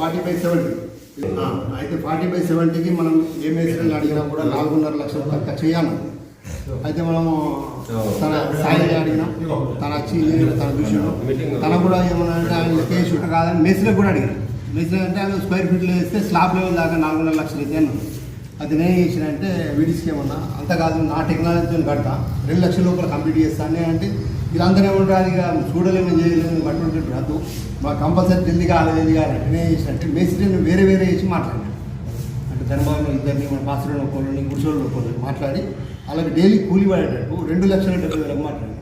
Forty by seventy. అయితే forty by సెవెంటీకి మనం ఏ మేస్త్రిని అడిగినా కూడా నాలుగున్నర లక్షలు తక్కువ చేయాలి అయితే మనము తన సాయి అడిగినాం తన వచ్చి తన చూసాడు తన కూడా ఏమన్నా అంటే ఆయన కేసు కాదని మేస్త్రికి కూడా అడిగిన. మేస్త్రి అంటే ఆయన స్క్వేర్ ఫీట్లో వేస్తే స్లాబ్ లెవెల్ దాకా నాలుగున్నర లక్షలు అయితే అన్నాను అది నేను చేసిన అంటే వీడిస్కి ఏమన్నా అంత కాదు నా టెక్నాలజీతో కడతా రెండు లక్షల లోపల కంప్లీట్ చేస్తాను అంటే వీళ్ళందరూ ఏమంటారు అది ఇక చూడలేము చేయలేము బట్టి ఉంటుంటారు అద్దు మా కంపల్సరీ జల్దీ కావాలి జల్దీ కావాలి అంటే అంటే మేస్త్రిని వేరే వేరే చేసి మాట్లాడాను అంటే ధర్మవరంలో ఇద్దరిని మన పాత్రలో ఒకళ్ళని గుడిసోళ్ళు ఒకళ్ళని మాట్లాడి అలాగే డైలీ కూలి పడేటట్టు రెండు లక్షల డెబ్బై వేలకు మాట్లాడి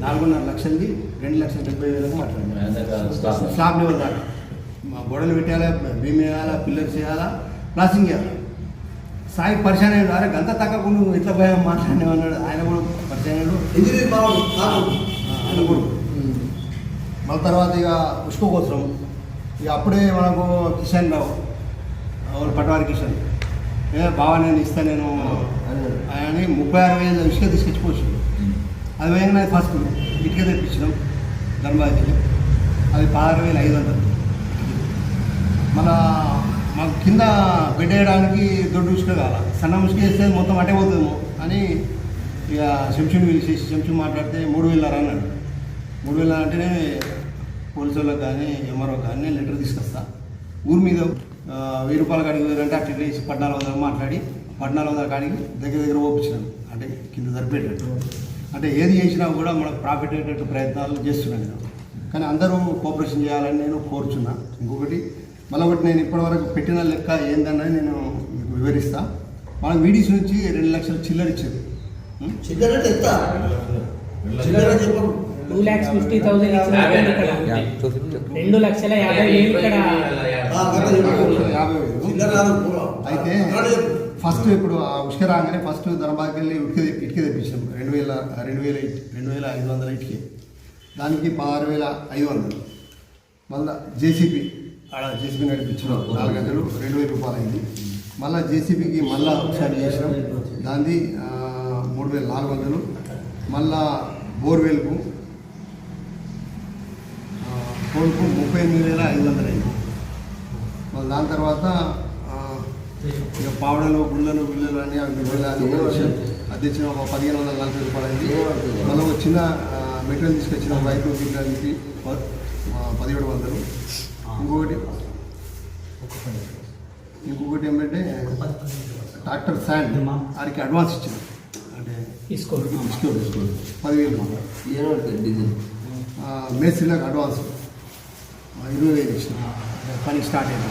నాలుగున్నర లక్షలది రెండు లక్షల డెబ్బై వేలకు మాట్లాడి స్లాబ్ లెవెల్ దాకా. మా గొడవలు పెట్టాలా భీమ్ వేయాలా పిల్లర్స్ చేయాలా ప్లాసింగ్ చేయాలా? సాయి పరిశాన్ అయ్యాడు. అరే గంత తగ్గకుండా నువ్వు ఎట్లా పోయా మాట్లాడినామన్నాడు ఆయన కూడా పరిచయం అయ్యాడు. ఇంజనీర్ బాగుంది ఆ, ఆయన కూడా. మళ్ళీ తర్వాత ఇక పుష్పకోత్సవం ఇక అప్పుడే మనకు కిషన్ రావు. వాళ్ళు పటవారి కిషన్. ఏ బావా నేను ఇస్తా నేను అని ముప్పై ఆరు వేలు ఇసుక తీసుకొచ్చిపోవచ్చు అది వేయగానే ఫస్ట్ ఇటుక తెప్పించినాం. ధర్మబాద్కి అది పదహారు వేల ఐదు వందలు మన కింద పెట్టేయడానికి దొడ్డు ఉసుక కావాలి సన్న ఉసుక వేస్తే మొత్తం అటే పోతుందేమో. అని ఇక శంషుని పిలిచేసి శంషు మాట్లాడితే మూడు వేలన్నర అన్నాడు. మూడు వేల అంటేనే పోలీసు వాళ్ళకి కానీ ఎంఆర్ఓ కానీ నేను లెటర్ తీసుకొస్తా. ఊరి మీద వెయ్యి రూపాయల కాడికి అంటే అట్లా వేసి పద్నాలుగు వందలు మాట్లాడి పద్నాలుగు వందల కాడికి దగ్గర దగ్గర ఓపించినాను అంటే కింద సరిపెట్టేటట్టు అంటే ఏది చేసినా కూడా మనకు ప్రాఫిట్ అయ్యేటట్టు ప్రయత్నాలు చేస్తున్నాను నేను. కానీ అందరూ కోఆపరేషన్ చేయాలని నేను కోరుచున్నా. ఇంకొకటి మళ్ళీ ఒకటి నేను ఇప్పటివరకు పెట్టిన లెక్క ఏందన్నది నేను మీకు వివరిస్తా. మన వీడియోస్ నుంచి రెండు లక్షలు చిల్లర ఇచ్చేది ఉం? చిల్లర అంటే ఎంత? చిల్లర టూ ల్యాక్స్ ఫిఫ్టీ థౌసండ్ రెండు లక్షల యాభై వేలు ఇక్కడ. అయితే. ఫస్ట్ ఇప్పుడు ఆ ఉష్క రాగానే ఫస్ట్ ధనబాద్కి వెళ్ళి ఇటుక తె- ఇటుక తెప్పించాం. రెండు వేల రెండు వేల రెండు వేల ఐదు వందల ఇటుక. దానికి పదహారు వేల ఐదు వందలు. మళ్ళా జేసీబీ. ఆడ జేసీబీ నడిపించినాం నాలుగు గంటలు రెండు వేల రూపాయలు అయింది మళ్ళీ జేసీబీకి మళ్ళా ఒకసారి చేసినాం. దాన్ని మూడు వేల నాలుగు వందలు. మళ్ళా బోర్వెల్కు కోల్కు ముప్పై ఎనిమిది వేల ఐదు వందలు అయింది మళ్ళీ దాని తర్వాత ఇక పావడలు గుళ్ళలు గుళ్ళలు అని అవి వెళ్ళాలి అది తెచ్చిన ఒక పదిహేను వందల నలభై రూపాయలు అయింది మళ్ళీ ఒక చిన్న మెటీరియల్ తీసుకొచ్చిన బైక్ బిల్లానికి పదిహేడు వందలు. ఇంకొకటి? ఇంకొకటి ఏమంటే ట్రాక్టర్ శాండ్ వారికి అడ్వాన్స్ ఇచ్చింది అంటే పదివేలు మేస్త్రీలకు అడ్వాన్స్. ఇరవై వేలు ఇచ్చిన. పని స్టార్ట్ అయింది.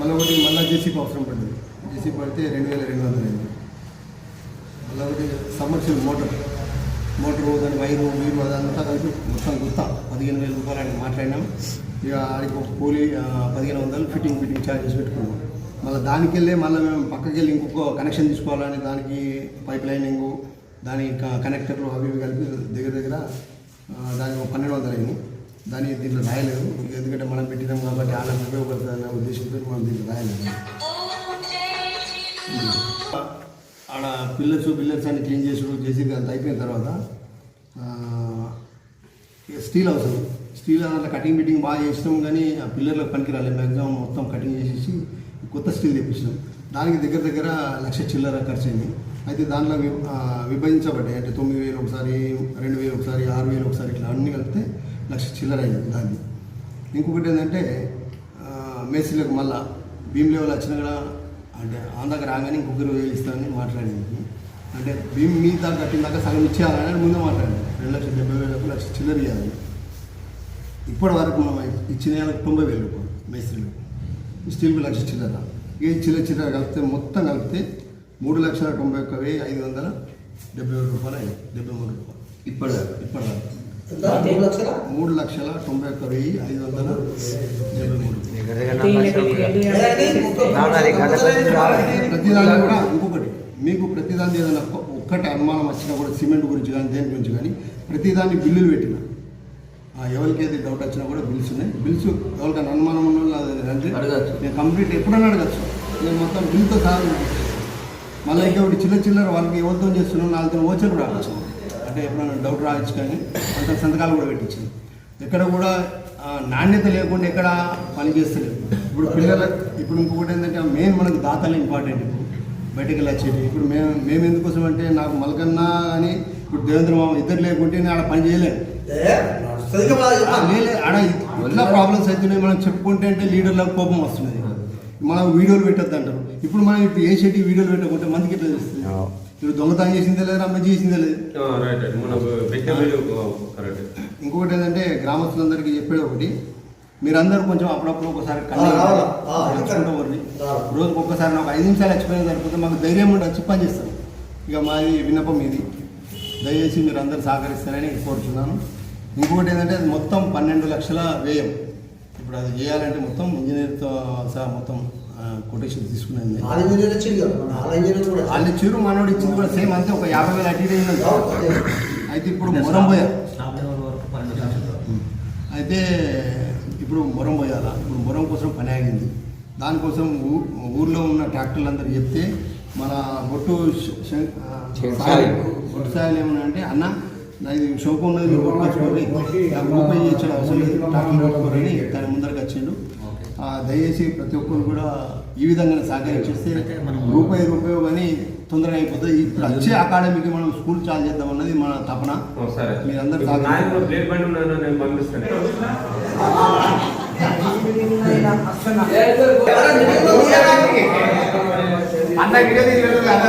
మళ్ళీ ఒకటి మళ్ళీ జేసీపీ అవసరం పడింది జేసీపీ పడితే రెండు వేల రెండు వందలు అయింది. మళ్ళీ ఒకటి సమ్మర్సిబుల్ మోటార్. మోటార్ దాని వైరు వీరు అదంతా కలిపి మొత్తం గుత్తా పదిహేను వేల రూపాయలు అని మాట్లాడినాం. ఇక ఆడికి ఒక కూలీ పదిహేను వందలు ఫిట్టింగ్ ఫిట్టింగ్ ఛార్జెస్ పెట్టుకున్నాం. మళ్ళీ దానికి వెళ్ళి మళ్ళీ మేము పక్కకి వెళ్ళి ఇంకొక కనెక్షన్ తీసుకోవాలని దానికి పైప్ లైనింగు దాని క- కనెక్టర్లు అవి ఇవి కలిపి దగ్గర దగ్గర దానికి ఒక పన్నెండు వందలు అయింది. దాన్ని దీంట్లో రాయలేదు. ఎందుకంటే మనం పెట్టినాం కాబట్టి ఆడ ఉపయోగపడుతుంది అనే ఉద్దేశంతో మనం దీంట్లో రాయలేదు. ఆడ పిల్లర్స్ పిల్లర్స్ అన్ని క్లీన్ చేసుడు చేసి అంత అయిపోయిన తర్వాత స్టీల్ అవసరం స్టీల్ దాంట్లో కటింగ్ బిట్టింగ్ బాగా చేసినాం కానీ ఆ పిల్లర్లకు పనికి రాలేదు మ్యాక్సిమం మొత్తం కటింగ్ చేసేసి కొత్త స్టీల్ తెప్పించినాం. దానికి దగ్గర దగ్గర లక్ష చిల్లర ఖర్చు అయింది అయితే దాంట్లో విభజించబడ్డాయి. అంటే తొమ్మిది వేలు ఒకసారి రెండు వేలు ఒకసారి ఆరు వేలు ఒకసారి ఇట్లా అన్ని కలిపితే లక్ష చిల్లర అయింది దాన్ని ఇంకొకటి ఏంటంటే ఆ, మేస్త్రీలకు మళ్ళా భీమ్ లెవెల్ వచ్చినా కూడా అంటే ఆంధ్రాకి రాగానే ఇంకొక ఇరవై వేలు ఇస్తానని మాట్లాడింది. అంటే భీమ్ మీ దాకా కట్టిన దాకా సగం ఇచ్చేయాలని ముందే మాట్లాడింది. రెండు లక్షల డెబ్బై వేలకు లక్ష చిల్లర ఇవ్వాలి ఇప్పటి వరకు మనం ఇచ్చిన తొంభై వేలు రూపాయలు మేస్త్రీలు స్టీల్కి లక్ష చిల్లర ఏ చిల్లర చిల్లర కలిపితే మొత్తం కలిపితే మూడు లక్షల తొంభై ఒక్క వెయ్యి ఐదు వందల డెబ్బై ఏడు రూపాయలు అయ్యాయి డెబ్బై మూడు రూపాయలు. ఇప్పటి ఇప్పటి వరకు. మూడు లక్షల? తొంభై ఒక్క వెయ్యి ఐదు వందల డెబ్బై మూడు కూడా ఇంకొకటి. మీకు ప్రతిదాన్ని ఏదైనా ఒక్క- ఒక్కటి అనుమానం వచ్చినా కూడా సిమెంట్ గురించి కానీ దేని గురించి కానీ ప్రతిదాన్ని బిల్లులు పెట్టిన. ఎవరికి ఏది డౌట్ వచ్చినా కూడా బిల్స్ ఉన్నాయి. బిల్స్ ఎవరికైనా అనుమానం ఉన్న అంటే అడగచ్చు. నేను కంప్లీట్ ఎప్పుడైనా అడగచ్చు. నేను మొత్తం బిల్తో సహా మళ్ళీ ఇంకొకటి చిల్లర చిల్లర వాళ్ళకి ఎవరితో చేస్తున్నాం నాలుగు ఓచర్ రావచ్చు. అంటే ఎప్పుడైనా డౌట్ రావచ్చు కానీ అంత సంతకాలు కూడా పెట్టించింది ఎక్కడ కూడా నాణ్యత లేకుండా ఎక్కడ పని ఇప్పుడు పిల్లల ఇప్పుడు ఇంకొకటి ఏంటంటే మెయిన్ మనకు దాతలు ఇంపార్టెంట్ ఇప్పుడు. బయటకు వెళ్ళి వచ్చేది. ఇప్పుడు మేము మేము ఎందుకోసం అంటే నాకు మలకన్నా అని ఇప్పుడు దేవేంద్ర మామ ఇద్దరు లేకుంటే నేను ఆడ పని చేయలేను. లేలే, ఆడ ఎట్లా ప్రాబ్లమ్స్ అవుతున్నాయి మనం చెప్పుకుంటే అంటే లీడర్లకు కోపం వస్తున్నది మనం వీడియోలు పెట్టద్దు అంటారు. ఇప్పుడు మనం ఇప్పుడు ఏ షెట్టి వీడియోలు పెట్టకుంటే మందికి ఎట్లా తెలుస్తుంది? ఇప్పుడు దొంగతనం చేసిందే లేదు అమ్మ చేసిందే లేదు? ఇంకొకటి ఏంటంటే గ్రామస్తులందరికీ చెప్పేది ఒకటి మీరందరూ కొంచెం అప్పుడప్పుడు ఒకసారి ఆ, రావాలా? ఆ, కలుసుకుంటూ వర్రి. రావాలా? రోజుకు ఒక్కసారి ఒక ఐదు నిమిషాలు ఎక్స్ప్లెయిన్ సరిపోతే మాకు ధైర్యం ఉండి వచ్చి పని చేస్తాం. ఇక మాది విన్నపం ఇది. దయచేసి మీరు అందరూ సహకరిస్తారని కోరుతున్నాను ఇంకొకటి ఏంటంటే అది మొత్తం పన్నెండు లక్షల వ్యయం. ఇప్పుడు అది చేయాలంటే మొత్తం ఇంజనీర్తో సహా మొత్తం కొటేషన్ తీసుకునేది. వాళ్ళ చిరు మనోడు ఇచ్చింది కూడా సేమ్ అంతే ఒక యాభై వేలు అదే. అయితే ఇప్పుడు మొరం పోయారు అయితే ఇప్పుడు మొరం పోయాలా? ఇప్పుడు మొరం కోసం పని ఆగింది. దానికోసం ఊ- ఊర్లో ఉన్న ట్రాక్టర్లు అందరూ చెప్తే మన బొట్టు. బొట్టు సాయిలు ఏమన్నా అంటే అన్న నా ఇది షోకు ఉన్నది కొట్టుకొచ్చుకోండి నాకు రూపాయి ఇచ్చిన అవసరం లేదు ట్రాక్టర్ కొట్టుకోరని దాని ముందరకు వచ్చిండు ఆ, దయచేసి ప్రతి ఒక్కరు కూడా ఈ విధంగా సహకరించేస్తే రూపాయి రూపాయి కానీ తొందరగా అయిపోతుంది ఇప్పుడు వచ్చే అకాడమీకి మనం స్కూల్ చాలు చేద్దాం అన్నది మన తపన మీరందరూ ఇప్పుడు அந்த விடுதியில் இருந்து அந்த